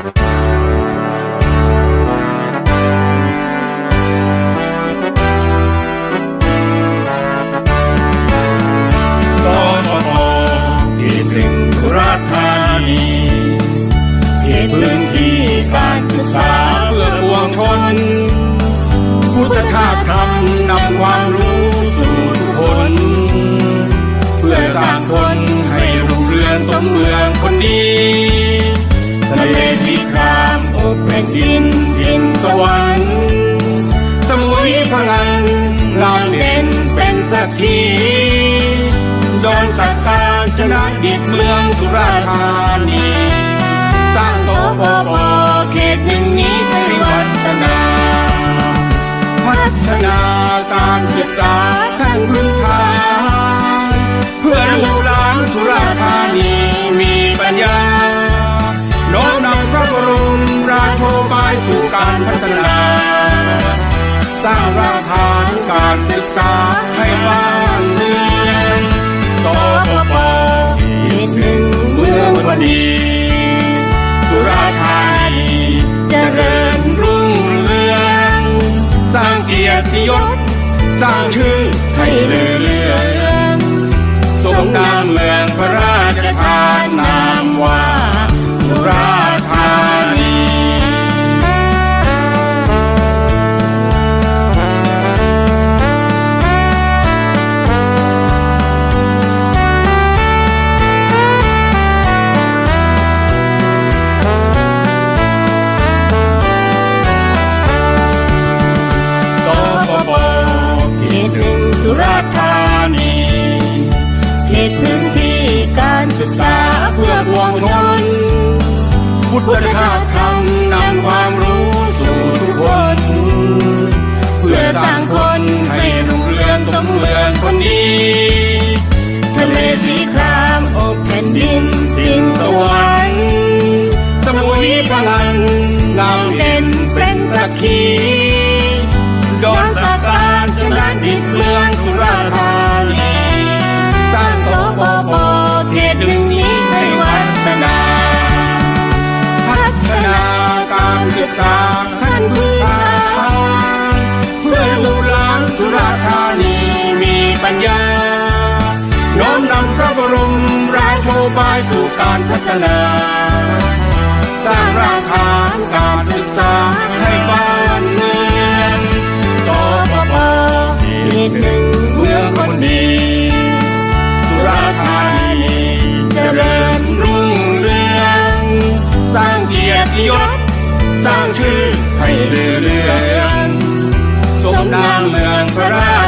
สปปเขตหนึ่งสุราษฎร์ธานีเขตพื้นที่การศึกษาเพื่อปวงชนพุทธชาติธรรมนำความรู้สู่คนเพื่อสร้างคนให้รุ่งเรืองสมเมืองคนดี ดินดินสวรรค์สมุยพลังเราเด่นเป็นสักขีดอนสักการชนะดิบเมืองสุราธานีสร้างโสปปเขตหนึ่งนี้ให้วัฒนา พัฒนาการศึกษาายสู่การพัฒนา สร้างรากฐานการศึกษาให้บ้านเมืองสปปอีกหนึ่งเมืองพอดีสุราษฎร์ธานีเจริญรุ่งเรือง สร้างเกียรติยศ สร้างชื่อให้เลือเรืองสมนามเมือง พุทธชาธรรมนำความรู้สู่ทุกคน เพื่อสร้างคนให้รุ่งเรืองสมเรืองคนดีทะเลสีครามอบแผ่นดินดินสวรรค์สมุยพลันเราเด่นเป็นสักขี ศึกษาขั้นพื้นฐานเพื่อลูกหลานสุราธานีมีปัญญาโน้อมนำพระบรมราโชบายสู่การพัฒนา สร้างรากฐาการศึกษาให้บ้านเมืองสปปอีกหนึ่งเมืองคนดีสุราธานีเจริญรุ่งเรืองสร้างเกียรติยศ สร้างชื่อให้เลือเรืองสมนามเมืองพระรา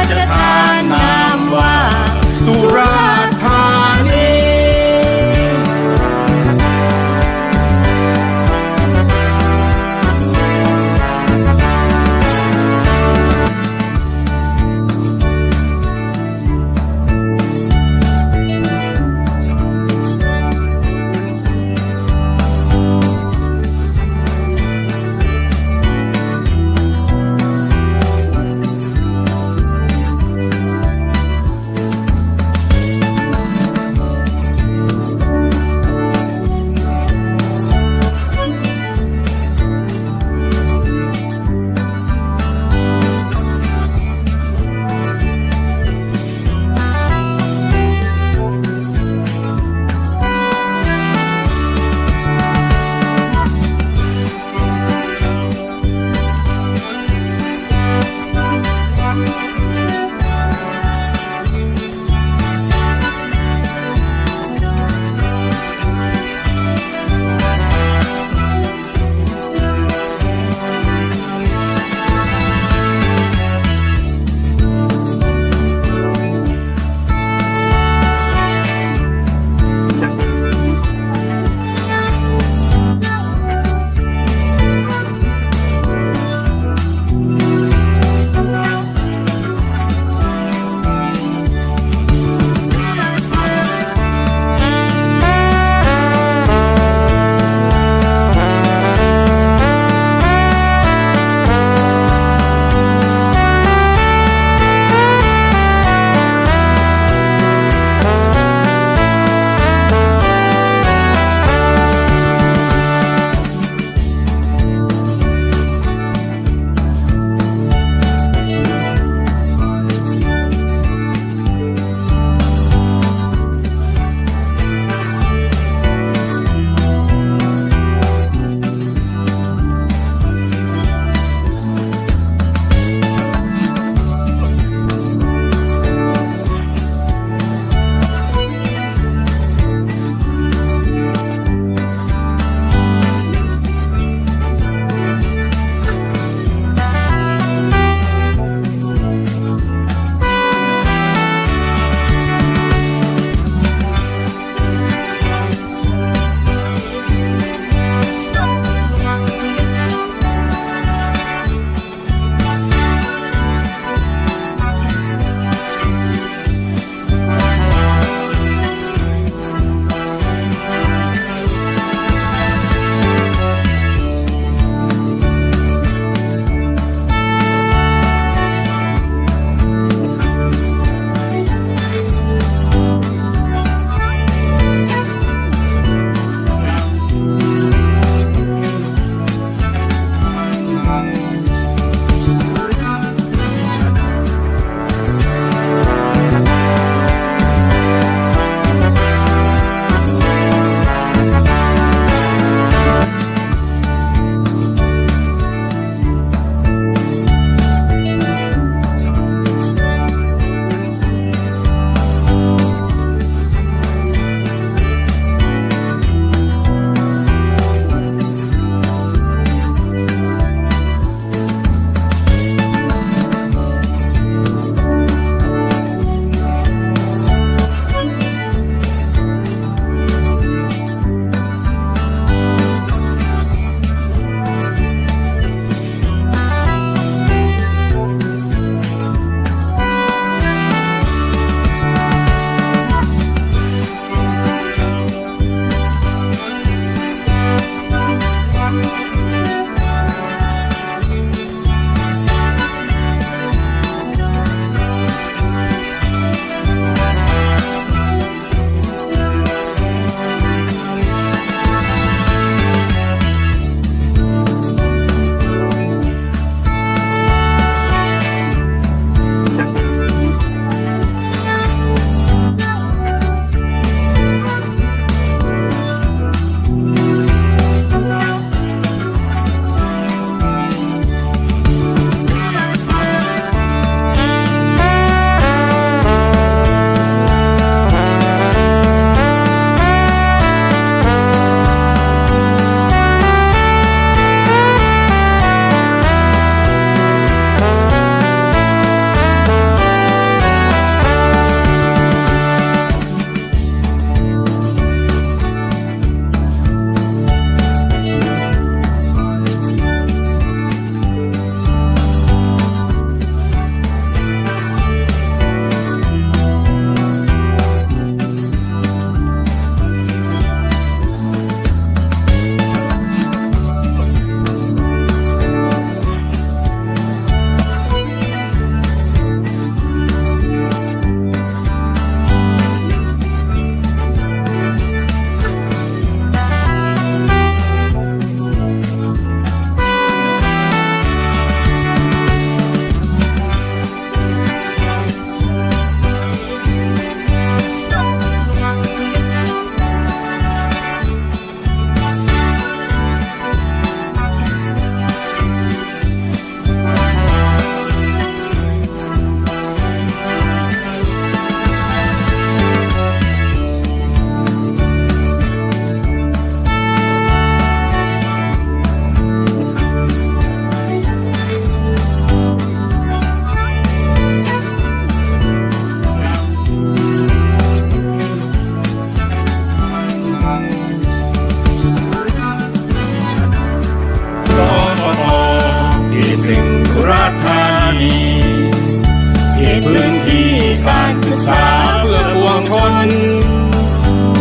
เขตพื้นที่การศึกษาเพื่อปวงชน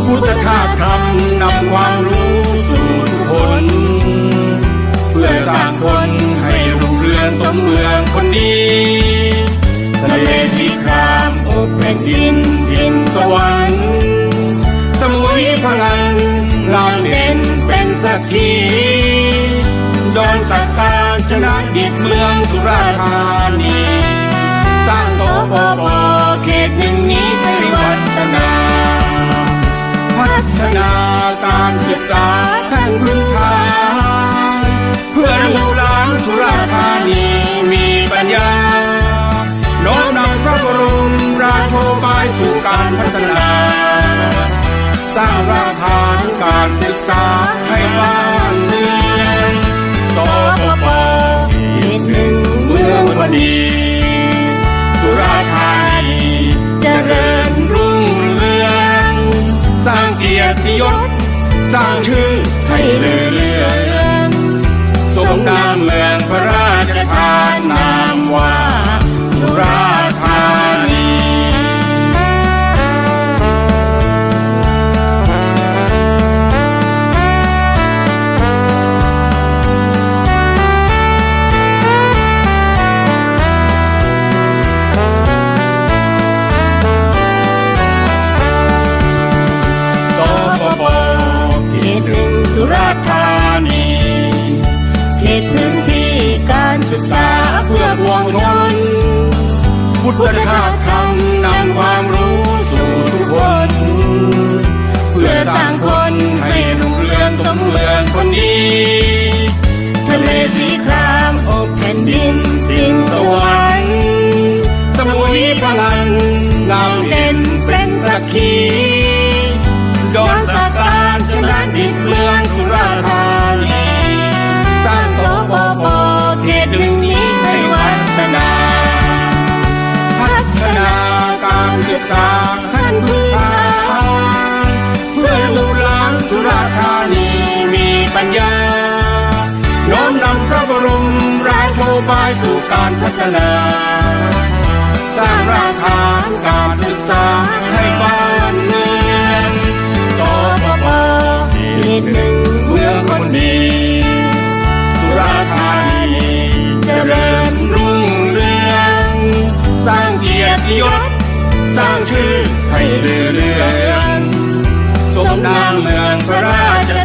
พุทธชาติธรรมนำความรู้สู่ทุกคน เพื่อสร้างคนให้รุ่งเรืองสมเมืองคนดีทะเลสีครามอบแผ่นดินดินสวรรค์สมุยพลังเราเด่นเป็นสักขี ดอนสักการชนะดิบเมืองสุราษฎร์ธานีสร้างโสปปเขตหนึ่งนี้ให้วัฒนา พัฒนาการศึกษาขั้นพื้นฐานเพื่อลูกหลานสุราษฎร์ธานีมีปัญญาโน้อมนำพระบรมราโชบายสู่การพัฒนา สร้างรากฐานการศึกษาให้บ้า ณี สุราธานีเจริญรุ่งเรือง สร้างเกียรติยศ สร้างชื่อให้เลือเรืองสมนามเมืองพระราชทานนามว่า วงชนพุทธชาธรรมนำความรู้สู่ทุกคนเพื่อสร้างคนให้รุ่งเรืองสมเมืองคนดีทะเลสีครามอบแผ่นดินดินสวรรค์สมุยพลันเราเด่นเป็นสักขี สร้างท่านผู้ทางเพื่อลูกหลานสุราธานีมีปัญญา น้อมนำพระบรมราโชบายสู่การพัฒนา สร้างราคาการศึกษาให้บ้านเมืองจอปปเหตุหนึ่งเพื่อคนดีสุราธานีจเจริญรุ่งเรืองสร้างเกียรติยศ สร้างชื่อให้เรื่อเรืองสมนามเมืองพระราช